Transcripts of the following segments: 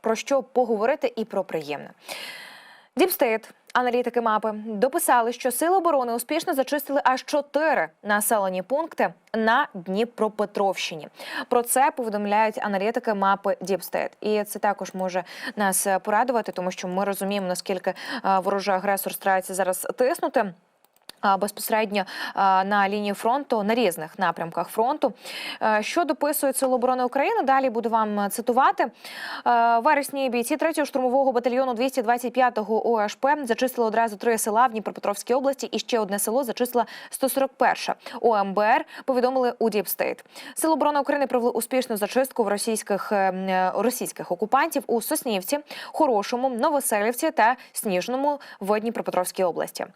Про що поговорити і про приємне. Діпстейт, аналітики мапи, дописали, що сили оборони успішно зачистили аж чотири населені пункти на Дніпропетровщині. Про це повідомляють аналітики мапи Діпстейт. І це також може нас порадувати, тому що ми розуміємо, наскільки е, ворожий агресор старається зараз тиснути. Безпосередньо на лінії фронту на різних напрямках фронту. Е, Що дописують Сили оборони України? Далі буду вам е, цитувати. Е, вересні бійці 3-го штурмового батальйону 225-го ОШП зачистили одразу три села в Дніпропетровській області і ще одне село зачистила 141-ша ОМБР. Повідомили у Діпстейт. Сили оборони України провели успішну зачистку в російських російських окупантів у Соснівці, Хорошому, Новоселівці та Сніжному в Дніпропетровській області.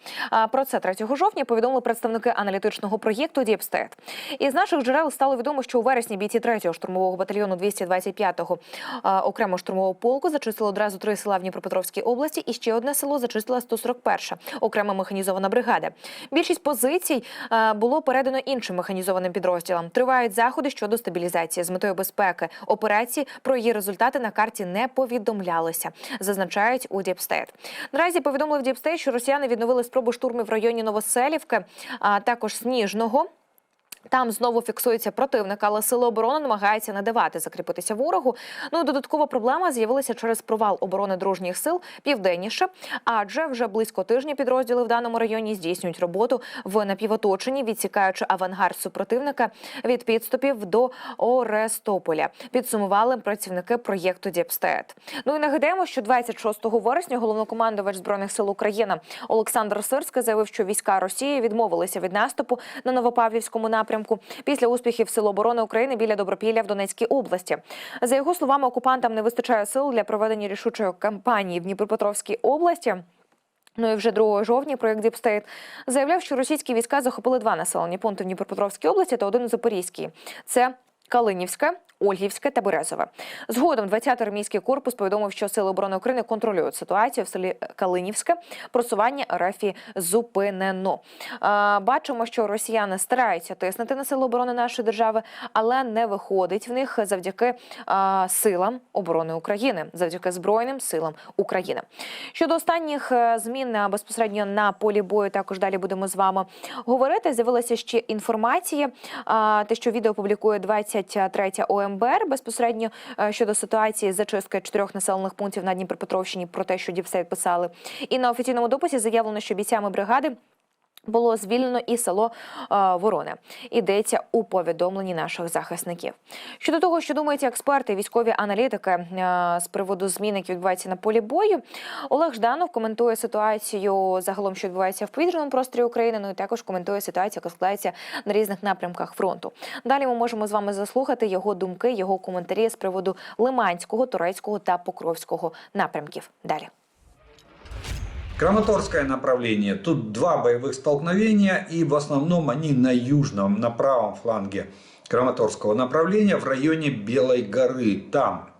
Про це 3 жовтня повідомили представники аналітичного проєкту Діпстейт. Із наших джерел стало відомо, що у вересні бійці 3-го штурмового батальйону 225-го а, окремого штурмового полку зачистили одразу три села в Дніпропетровській області, і ще одне село зачистила 141-ша окрема механізована бригада. Більшість позицій було передано іншим механізованим підрозділам. Тривають заходи щодо стабілізації з метою безпеки операції. Про її результати на карті не повідомлялося, зазначають у Діпстейт. Наразі повідомили в Діпстейт, що росіяни відновили спробу штурмів в районі Новоселівки, а також Сніжного. Там знову фіксується противник, але сили оборони намагаються не давати закріпитися ворогу. Ну і додаткова проблема з'явилася через провал оборони дружніх сил південніше, адже вже близько тижня підрозділи в даному районі здійснюють роботу в напівоточенні, відсікаючи авангард супротивника від підступів до Орестополя. Підсумували працівники проєкту Діпстет. Ну і нагадаємо, що 26 вересня головнокомандувач збройних сил України Олександр Сирський заявив, що війська Росії відмовилися від наступу на Новопавлівському напрямку після успіхів Сил оборони України біля Добропілля в Донецькій області. За його словами, окупантам не вистачає сил для проведення рішучої кампанії в Дніпропетровській області. Ну і вже 2 жовтня проєкт Діпстейт заявляв, що російські війська захопили два населені пункти в Дніпропетровській області та один у Запорізькій. Це Калинівське, Ольгівське та Березове. Згодом 20-й армійський корпус повідомив, що сили оборони України контролюють ситуацію в селі Калинівське. Просування РФ зупинено. Бачимо, що росіяни стараються тиснути на сили оборони нашої держави, але не виходить в них завдяки силам оборони України, завдяки збройним силам України. Щодо останніх е, змін е, безпосередньо на полі бою, також далі будемо з вами говорити. З'явилася ще інформація, те, що відео публікує 23 ОМБР безпосередньо е, щодо ситуації з зачисткою чотирьох населених пунктів на Дніпропетровщині про те, що Діпсейт писали. І на офіційному дописі заявлено, що бійцями бригади. Було звільнено і село е, Вороне. Йдеться у повідомленні наших захисників. Щодо того, що думають експерти, військові аналітики е, з приводу змін, які відбуваються на полі бою, Олег Жданов коментує ситуацію загалом, що відбувається в повітряному просторі України. Ну і також коментує ситуацію, яка складається на різних напрямках фронту. Далі ми можемо з вами заслухати його думки, його коментарі з приводу Лиманського, Турецького та Покровського напрямків. Далі. Краматорское направление. Тут два боевых столкновения, и в основном они на южном, на правом фланге Краматорского направления в районе Белой горы. Там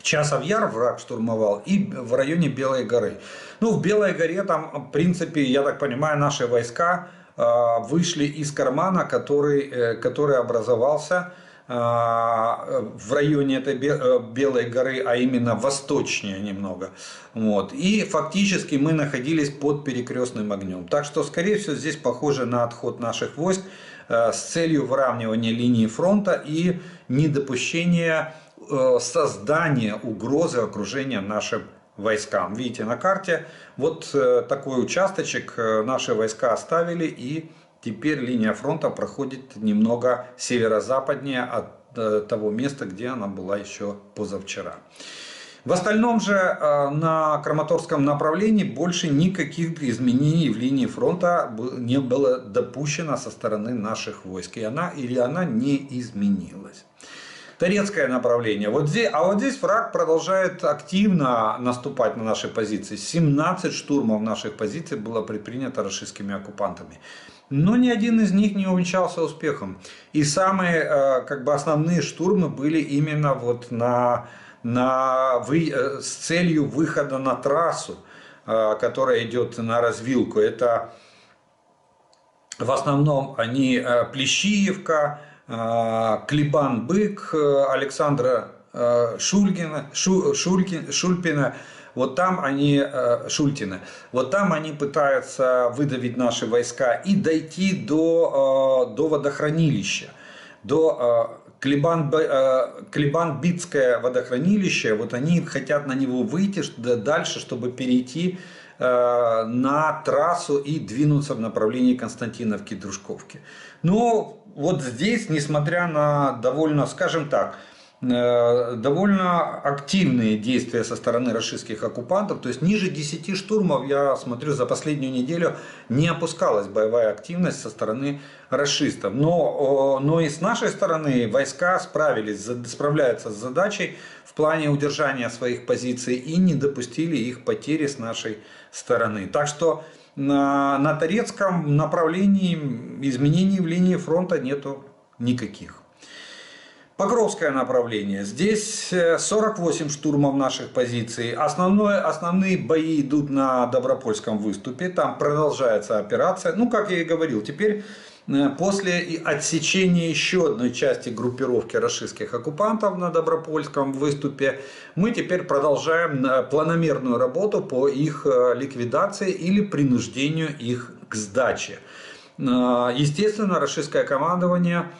Часов Яр враг штурмовал и в районе Белой горы. Ну, в Белой горе там, в принципе, я так понимаю, наши войска э, вышли из кармана, который, э, который образовался в районе этой э, Белой горы, а именно восточнее немного. Вот. И фактически мы находились под перекрестным огнем. Так что, скорее всего, здесь похоже на отход наших войск э, с целью выравнивания линии фронта и недопущения э, создания угрозы окружения нашим войскам. Видите на карте, вот такой участочек наши войска оставили и теперь линия фронта проходит немного северо-западнее от э, того места, где она была еще позавчера. В остальном же э, на Краматорском направлении больше никаких изменений в линии фронта не было допущено со стороны наших войск. И она или она не изменилась. Торецкое направление. Вот здесь, а вот здесь враг продолжает активно наступать на наши позиции. 17 штурмов наших позиций было предпринято российскими оккупантами. Но ни один из них не увенчался успехом. И самые э, как бы основные штурмы были именно вот на, на э, с целью выхода на трассу, э, которая идет на развилку. Это в основном они Плещиевка, э, Клебан-Бык, э, Александра э, Шульгина, Шу- Шулькин, Шульпина, вот там они, э, Шультина, вот там они пытаются выдавить наши войска и дойти до, до водохранилища, до Клебан, Клебан-Битское водохранилище, вот они хотят на него выйти дальше, чтобы перейти на трассу и двинуться в направлении Константиновки-Дружковки. Но вот здесь, несмотря на довольно, скажем так, э, довольно активные действия со стороны российских оккупантов. То есть ниже 10 штурмов, я смотрю, за последнюю неделю не опускалась боевая активность со стороны расистов. Но, но и с нашей стороны войска справились, справляются с задачей в плане удержания своих позиций и не допустили их потери с нашей стороны. Так что на, на Торецком направлении изменений в линии фронта нету никаких. Покровское направление. Здесь э, 48 штурмов наших позиций. Основное, основные бои идут на Добропольском выступе. Там продолжается операция. Ну, как я и говорил, теперь э, после и отсечения еще одной части группировки российских оккупантов на Добропольском выступе, мы теперь продолжаем э, планомерную работу по их э, ликвидации или принуждению их к сдаче. Э, Естественно, российское командование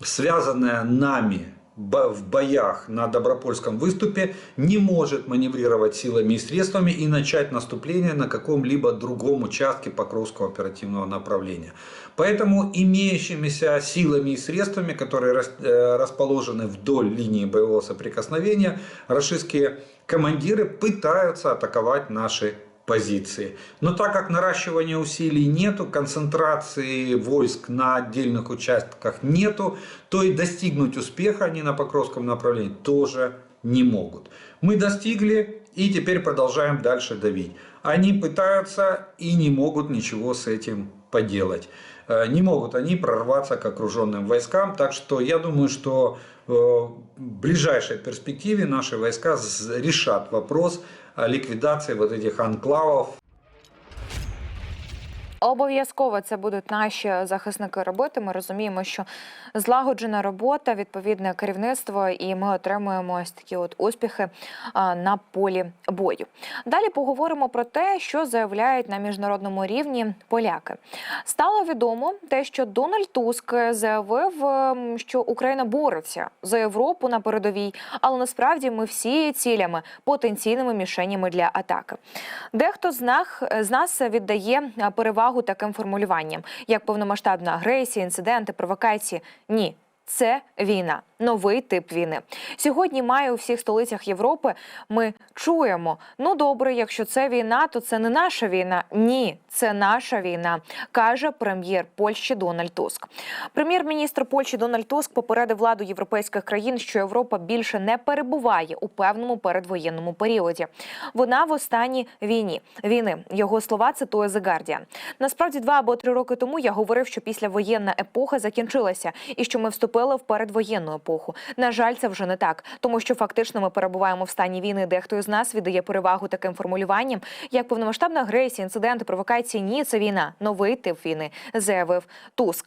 связанная нами в боях на Добропольском выступе, не может маневрировать силами и средствами и начать наступление на каком-либо другом участке Покровского оперативного направления. Поэтому имеющимися силами и средствами, которые э, расположены вдоль линии боевого соприкосновения, российские командиры пытаются атаковать наши позиции. Но так как наращивания усилий нету, концентрации войск на отдельных участках нету, то и достигнуть успеха они на Покровском направлении тоже не могут. Мы достигли и теперь продолжаем дальше давить. Они пытаются и не могут ничего с этим поделать. Э, Не могут они прорваться к окруженным войскам, так что я думаю, что э, в ближайшей перспективе наши войска решат вопрос о ликвидации вот этих анклавов Обов'язково це будуть наші захисники роботи. Ми розуміємо, що злагоджена робота, відповідне керівництво, і ми отримуємо ось такі от успіхи на полі бою. Далі поговоримо про те, що заявляють на міжнародному рівні поляки. Стало відомо те, що Дональд Туск заявив, ем, що Україна бореться за Європу на передовій, але насправді ми всі є цілями, потенційними мішенями для атаки. Дехто з нас, віддає а, перевагу таким формулюванням, як повномасштабна агресія, інциденти, провокації. Ні. Це війна, новий тип війни. Сьогодні має у всіх столицях Європи. Ми чуємо. Ну добре, якщо це війна, то це не наша війна. Ні, це наша війна, каже прем'єр Польщі Дональд Туск. Прем'єр-міністр Польщі Дональд Туск попередив владу європейських країн, що Європа більше не перебуває у певному передвоєнному періоді. Вона в останній війні війни. Його слова цитує The Guardian. Насправді, два або три роки тому я говорив, що післявоєнна епоха закінчилася і що ми вступили в передвоєнну епоху. На жаль, це вже не так, тому що фактично ми перебуваємо в стані війни. Дехто із нас віддає перевагу таким формулюванням, як повномасштабна агресія, інциденти, провокації. Ні, це війна, новий тип війни, заявив Туск.